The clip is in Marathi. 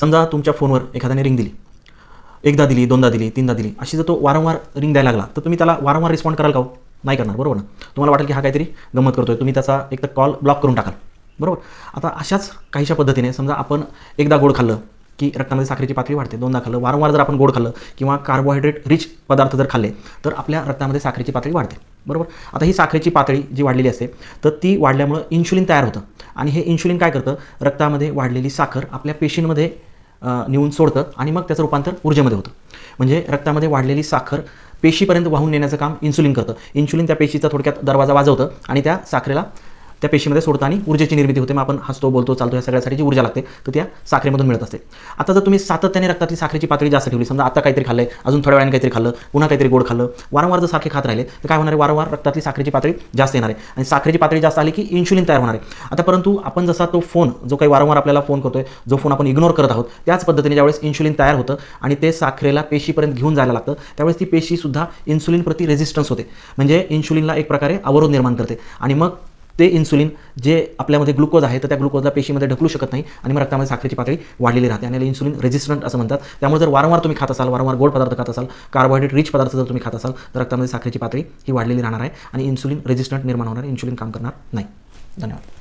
समजा तुमच्या फोनवर एखाद्याने रिंग दिली. एकदा दिली दोनदा दिली तीनदा दिली अशी जर तो वारंवार रिंग द्यायला लागला तर तुम्ही त्याला वारंवार रिस्पॉन्ड कराल का हो? नाही करणार बरोबर ना? तुम्हाला वाटेल की हा काहीतरी गंमत करतोय तुम्ही त्याचा एक तर कॉल ब्लॉक करून टाकाल. बरोबर? आता अशाच काहीशा पद्धतीने समजा आपण एकदा गोड खाल्लं की रक्तामध्ये साखरेची पातळी वाढते. दोनदा खाल्लं वारंवार जर आपण गोड खाल्लं किंवा कार्बोहायड्रेट रिच पदार्थ जर खाल्ले तर आपल्या रक्तामध्ये साखरेची पातळी वाढते. बरोबर? आता ही साखरेची पातळी जी वाढलेली असते तर ती वाढल्यामुळं इन्शुलिन तयार होतं. आणि हे इन्शुलिन काय करतं? रक्तामध्ये वाढलेली साखर आपल्या पेशींमध्ये नेऊन सोडतं आणि मग त्याचं रूपांतर ऊर्जेमध्ये होतं. म्हणजे रक्तामध्ये वाढलेली साखर पेशीपर्यंत वाहून नेण्याचं काम इन्सुलिन करतं. इन्सुलिन त्या पेशीचा थोडक्यात दरवाजा वाजवतं आणि त्या साखरेला त्या पेशीमध्ये सोडतं आणि ऊर्जेची निर्मिती होते. मग आपण हसतो बोलतो चालतो या सगळ्यासाठी जी ऊर्जा लागते. तर त्या साखरेमधून मिळत असते. आता जर तुम्ही सातत्याने रक्तातली साखरेची पातळी जास्त ठेवली समजा आता काहीतरी खाल्लं अजून थोड्या वेळाने काहीतरी खाल्लं पुन्हा काहीतरी गोड खाल्लं वारंवार जर सारखे खात राहिले तर काय होणार आहे? वारंवार रक्तातली साखरेची पातळी जास्त येणार आहे. आणि साखरेची पातळी जास्त आली की इन्शुलिन तयार होणार आहे. आता परंतु आपण जसा तो फोन जो काही वारंवार आपल्याला फोन करतोय जो फोन आपण इग्नोर करत आहोत त्याच पद्धतीने ज्यावेळेस इन्शुलिन तयार होतं आणि ते साखरेला पेशीपर्यंत घेऊन जायला लागतं त्यावेळेस ती पेशीसुद्धा इन्सुलिन प्रति रेझिस्टन्स होते. म्हणजे इन्शुलिनला एक प्रकारे अवरोध निर्माण करते. आणि मग ते इन्सुलिन जे आपल्यामध्ये ग्लुकोज आहे तर त्या ग्लुकोजला पेशीमध्ये ढकलू शकत नाही आणि मग रक्तामध्ये साखरेची पातळी वाढलेली राहते. आणि इन्सुलिन रेजिस्टंट असं म्हणतात. त्यामुळे जर वारंवार तुम्ही खात असाल वारंवार गोड पदार्थ खात असाल कार्बोहायड्रेट रिच पदार्थ जर तुम्ही खात असाल तर रक्तामध्ये साखरेची पातळी ही वाढलेली राहणार आहे आणि इन्सुलिन रेजिस्टंट निर्माण होणार इन्सुलिन काम करणार नाही. धन्यवाद.